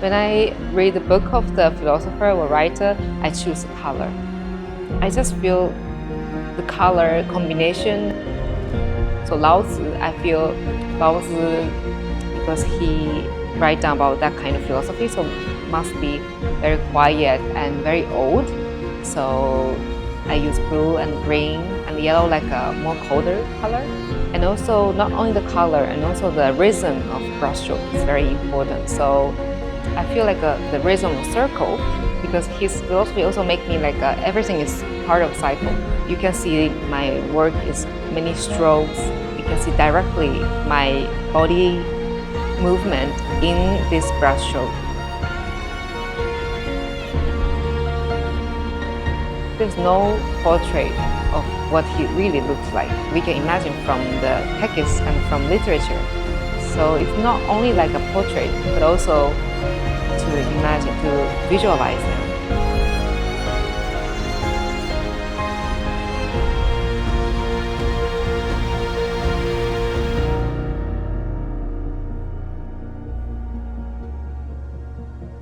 When I read the book of the philosopher or writer, I choose the color. I just feel the color combination. So Lao Tzu, I feel Lao Tzu because he write down about that kind of philosophy, so must be very quiet and very old. So I use blue and green and yellow like a more colder color. And also not only the color and also the rhythm of brushstroke is very important. So I feel like uh, the rhythm of circle because his philosophy also make me like uh, everything is part of cycle. You can see my work is many strokes. You can see directly my body movement in this brushstroke. There's no portrait of what he really looks like. We can imagine from the texts and from literature. So it's not only like a portrait, but also to imagine, to visualize them.